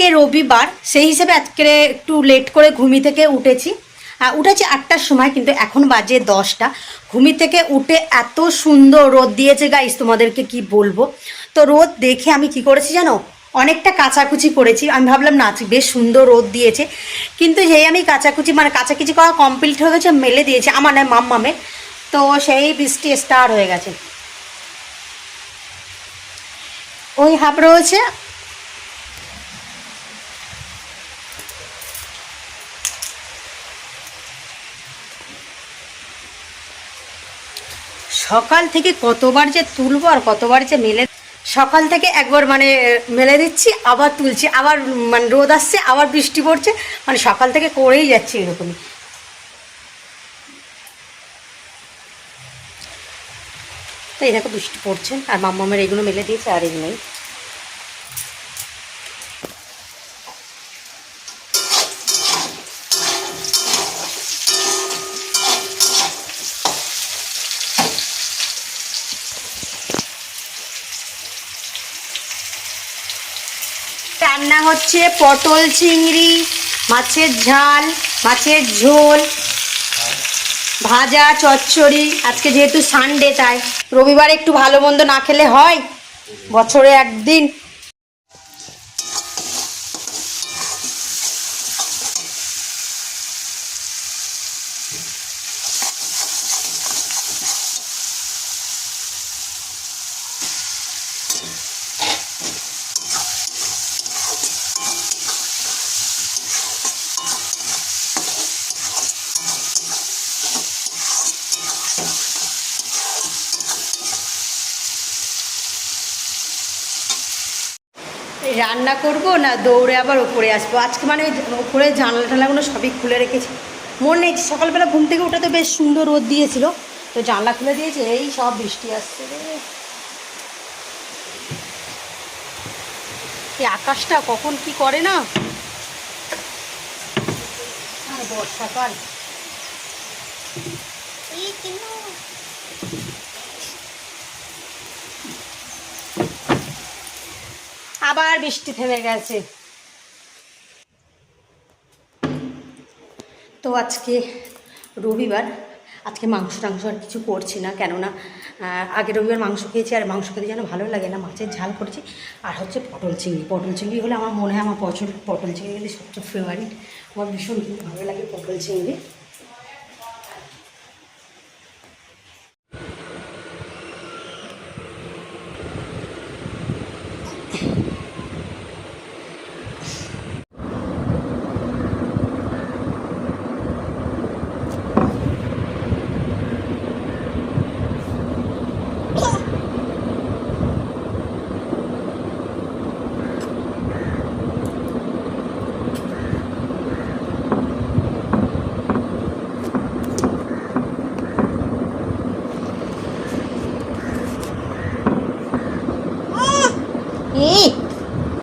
আজকে রবিবার, সেই হিসেবে আজকে একটু লেট করে ঘুমি থেকে উঠেছি। উঠেছি আটটার সময়, কিন্তু এখন বাজে দশটা। ঘুমি থেকে উঠে এত সুন্দর রোদ দিয়েছে গাইস তোমাদেরকে কি বলব? তো রোদ দেখে আমি কি করেছি জানো? অনেকটা কাচাকুচি করেছি। আমি ভাবলাম, না বেশ সুন্দর রোদ দিয়েছে। কিন্তু যেই আমি কাচাকুচি মানে কাচাকুচি করা কমপ্লিট হয়ে গেছে, মেলে দিয়েছে। আমার নয় মাম্মামের তো সেই বৃষ্টি স্টার হয়ে গেছে। ওই হাফ রয়েছে। সকাল থেকে কতবার যে তুলবো আর কতবার যে মেলে, সকাল থেকে একবার মানে মেলে দিচ্ছি, আবার তুলছি, আবার মানে রোদ আসছে, আবার বৃষ্টি পড়ছে মানে সকাল থেকে করেই যাচ্ছি এরকমই। তো এই দেখো বৃষ্টি পড়ছে, আর মাম্মামের এগুলো মেলে দিয়েছে, আর এগুলোই রান্না হচ্ছে পটল চিংড়ি, মাছের ঝাল, মাছের ঝোল, ভাজা চচ্চড়ি। আজকে যেহেতু সানডে তাই রবিবার একটু ভালো মন্দ না খেলে হয়? বছরে একদিন। রান্না করব না, দৌড়ে আবার ওপরে আসব। আজকে মানে ওপরে জানলা টানলাগুলো সবই খুলে রেখেছি। মনে নেই, সকালবেলা ঘুম থেকে উঠে তো বেশ সুন্দর রোদ দিয়েছিল। তো জানলা খুলে দিয়েছে, এই সব বৃষ্টি আসছে রে। আকাশটা কখন কি করে না? বর্ষাকাল। এই আবার বৃষ্টি থেমে গেছে। তো আজকে রবিবার, আজকে মাংস টাংস আর কিছু করছি না, কেননা আগে রবিবার মাংস খেয়েছি আর মাংস খেতে যেন ভালো লাগে না, মাছের ঝাল করেছি। আর হচ্ছে পটল চিংড়ি। পটল চিংড়ি হলে আমার মনে হয় আমার পছন্দ পটল চিংড়ি সবচেয়ে ফেভারিট আমার ভীষণ ভালো লাগে পটল চিংড়ি। gì?